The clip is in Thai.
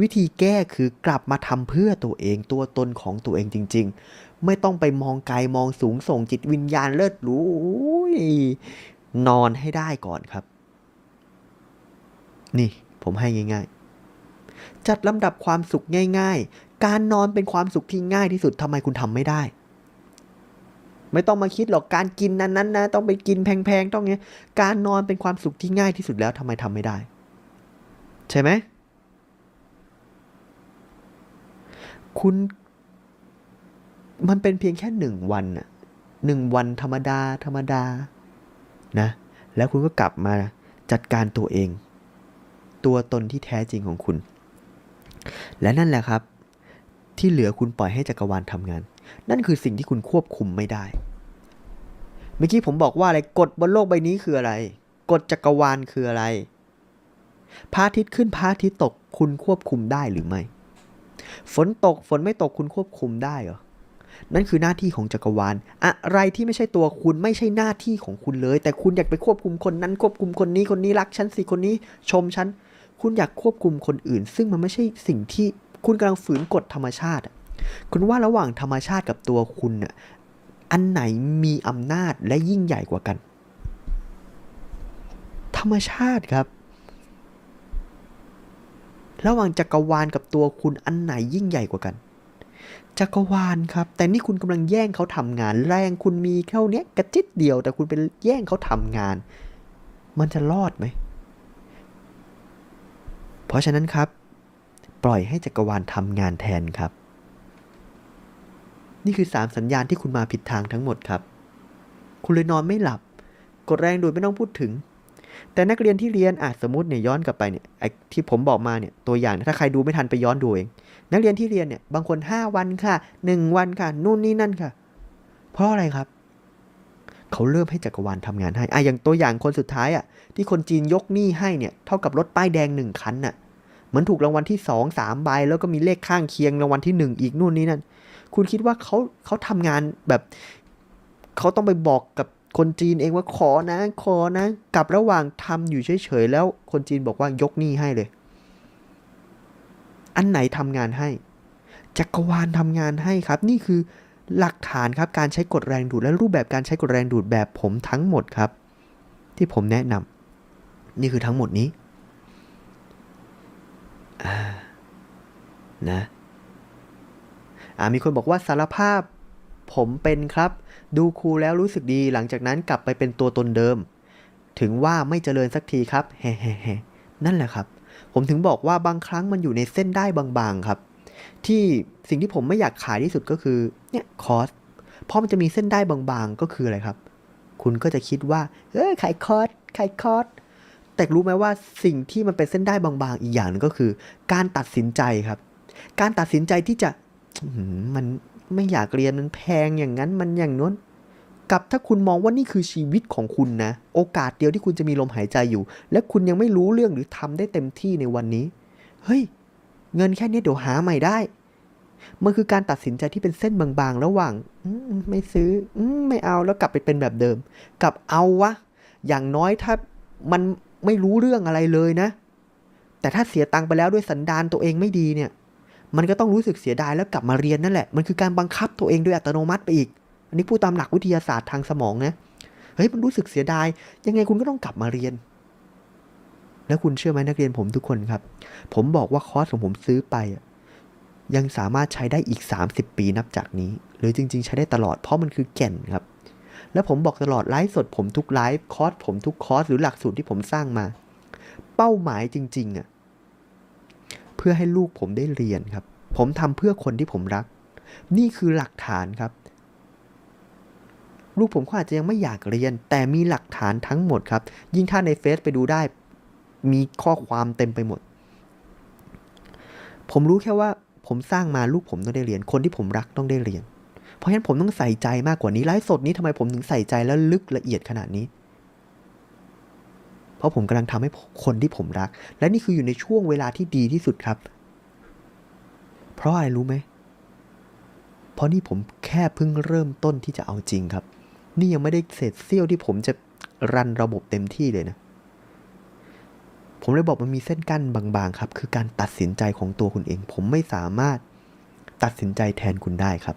วิธีแก้คือกลับมาทำเพื่อตัวเองตัวตนของตัวเองจริง ๆ ไม่ต้องไปมองไกลมองสูงส่งจิตวิญญาณเลิศหรูอุ้ยนอนให้ได้ก่อนครับ นี่ผมให้ง่าย ๆ จัดลำดับความสุขง่าย ๆ การนอนเป็นความสุขที่ง่ายที่สุดทำไมคุณทำไม่ได้ ไม่ต้องมาคิดหรอกการกินนั้นนั้นนะต้องไปกินแพงๆต้องเงี้ยการนอนเป็นความสุขที่ง่ายที่สุดแล้วทำไมทำไม่ได้ ใช่ไหม คุณมันเป็นเพียงแค่หนึ่งวันน่ะหนึ่งวันธรรมดา ธรรมดานะ แล้วคุณก็กลับมาจัดการตัวเอง ตัวตนที่แท้จริงของคุณ และนั่นแหละครับ ที่เหลือคุณปล่อยให้จักรวาลทำงาน นั่นคือสิ่งที่คุณควบคุมไม่ได้ เมื่อกี้ผมบอกว่าอะไรกฎบนโลกใบนี้คืออะไรกฎจักรวาลคืออะไรพระอาทิตย์ขึ้นพระอาทิตย์ตกคุณควบคุมได้หรือไม่ ฝนตกฝนไม่ตกคุณควบคุมได้เหรอ นั่นคือหน้าที่ของจักรวาล อะไรที่ไม่ใช่ตัวคุณไม่ใช่หน้าที่ของคุณเลย แต่คุณอยากไปควบคุมคนนั้นควบคุมคนนี้คนนี้รักฉันสิคนนี้ชมฉัน คุณอยากควบคุมคนอื่น ซึ่งมันไม่ใช่สิ่งที่คุณกำลังฝืนกฎธรรมชาติคุณว่าระหว่างธรรมชาติกับตัวคุณน่ะอันไหนมีอำนาจและยิ่งใหญ่กว่ากัน ธรรมชาติครับ ระหว่างจักรวาลกับตัวคุณอันไหนยิ่งใหญ่กว่ากัน จักรวาลครับ แต่นี่คุณกำลังแย่งเขาทำงาน แรงคุณมีเท่าเนี้ยกระจิตเดียว แต่คุณเป็นแย่งเขาทำงาน มันจะรอดไหม เพราะฉะนั้นครับ ปล่อยให้จักรวาลทำงานแทนครับ นี่คือสามสัญญาณที่คุณมาผิดทางทั้งหมดครับ คุณเลยนอนไม่หลับ กดแรงดูดไม่ต้องพูดถึง แต่นักเรียนที่เรียนอาจสมมติเนี่ยย้อนกลับไปเนี่ยไอ้ที่ผมบอกมาเนี่ยตัวอย่างถ้าใครดูไม่ทันไปย้อนดูเอง นักเรียนที่เรียนเนี่ยบางคน 5 วันค่ะ 1 วันค่ะ นู่นนี่นั่นค่ะ เพราะอะไรครับ เขาเริ่มให้จักรวาลทำงานให้อะอย่างตัวอย่างคนสุดท้ายอะที่คนจีนยกหนี้ให้เนี่ยเท่ากับรถป้ายแดงหนึ่งคันน่ะเหมือนถูกรางวัลที่สองสามใบแล้วก็มีเลขข้างเคียงรางวัลที่หนึ่งอีกนู่นนี่นั่นคุณคิดว่าเขาเขาทำงานแบบเขาต้องไปบอกกับ คนจีนเองว่าขอนะ ขอนะ กับระหว่างทำอยู่เฉยๆแล้ว คนจีนบอกว่ายกหนี้ให้เลย อันไหนทำงานให้ จักรวาลทำงานให้ครับ นี่คือหลักฐานครับการใช้กฎแรงดูดและรูปแบบการใช้กฎแรงดูดแบบผมทั้งหมดครับ ที่ผมแนะนำนี่คือทั้งหมดนี้นะมีคนบอกว่าสารภาพ ผมเป็นครับ ดูครูแล้วรู้สึกดีหลังจากนั้นกลับไปเป็นตัวตนเดิม ถึงว่าไม่เจริญสักทีครับเฮ้เฮ้นั่นแหละครับ ผมถึงบอกว่าบางครั้งมันอยู่ในเส้นได้บางๆครับ ที่สิ่งที่ผมไม่อยากขายที่สุดก็คือเนี่ยคอร์สเพราะมันจะมีเส้นได้บางๆก็คืออะไรครับ คุณก็จะคิดว่าเออขายคอร์สขายคอร์สแต่รู้ไหมว่าสิ่งที่มันเป็นเส้นได้บางๆ อีกอย่างหนึงก็คือ การตัดสินใจครับ การตัดสินใจที่จะ มันไม่อยากเรียนมันแพงอย่างนั้นมันอย่างนู้นกับถ้าคุณมองว่านี่คือชีวิตของคุณนะ โอกาสเดียวที่คุณจะมีลมหายใจอยู่ และคุณยังไม่รู้เรื่องหรือทำได้เต็มที่ในวันนี้ เฮ้ย เงินแค่นี้เดี๋ยวหาใหม่ได้ มันคือการตัดสินใจที่เป็นเส้นบางๆ ระหว่างมไม่ซื้ออมไม่เอาแล้วกลับไปเป็นแบบเดิม กับเอาวะ อย่างน้อยถ้ามันไม่รู้เรื่องอะไรเลยนะ แต่ถ้าเสียตังค์ไปแล้วด้วยสันดานตัวเองไม่ดีเนี่ย มันก็ต้องรู้สึกเสียดายแล้วกลับมาเรียนนั่นแหละ มันคือการบังคับตัวเองโดยอัตโนมัติไปอีก อันนี้พูดตามหลักวิทยาศาสตร์ทางสมองนะ เฮ้ย มันรู้สึกเสียดาย ยังไงคุณก็ต้องกลับมาเรียน แล้วคุณเชื่อไหมนักเรียนผมทุกคนครับ ผมบอกว่าคอร์สของผมซื้อไป ยังสามารถใช้ได้อีก 30 ปีนับจากนี้ หรือจริง ๆ ใช้ได้ตลอด เพราะมันคือแก่นครับ แล้วผมบอกตลอดไลฟ์สดผมทุกไลฟ์คอร์สผมทุกคอร์สหรือหลักสูตรที่ผมสร้างมา เป้าหมายจริงๆอะ พื่อให้ลูกผมได้เรียนครับ ผมทำเพื่อคนที่ผมรัก นี่คือหลักฐานครับ ลูกผมเขาอาจจะยังไม่อยากเรียน แต่มีหลักฐานทั้งหมดครับ ยิ่งถ้าในเฟซไปดูได้ มีข้อความเต็มไปหมด ผมรู้แค่ว่าผมสร้างมาลูกผมต้องได้เรียน คนที่ผมรักต้องได้เรียน เพราะฉะนั้นผมต้องใส่ใจมากกว่านี้ไลฟ์สดนี้ทำไมผมถึงใส่ใจและลึกละเอียดขนาดนี้ เพราะผมกำลังทำให้คนที่ผมรัก และนี่คืออยู่ในช่วงเวลาที่ดีที่สุดครับ เพราะอะไรรู้ไหมเพราะนี่ผมแค่เพิ่งเริ่มต้นที่จะเอาจริงครับ นี่ยังไม่ได้เศษเสี้ยวที่ผมจะรันระบบเต็มที่เลยนะ ผมเลยบอกมันมีเส้นกั้นบางๆ ครับ คือการตัดสินใจของตัวคุณเอง ผมไม่สามารถตัดสินใจแทนคุณได้ครับ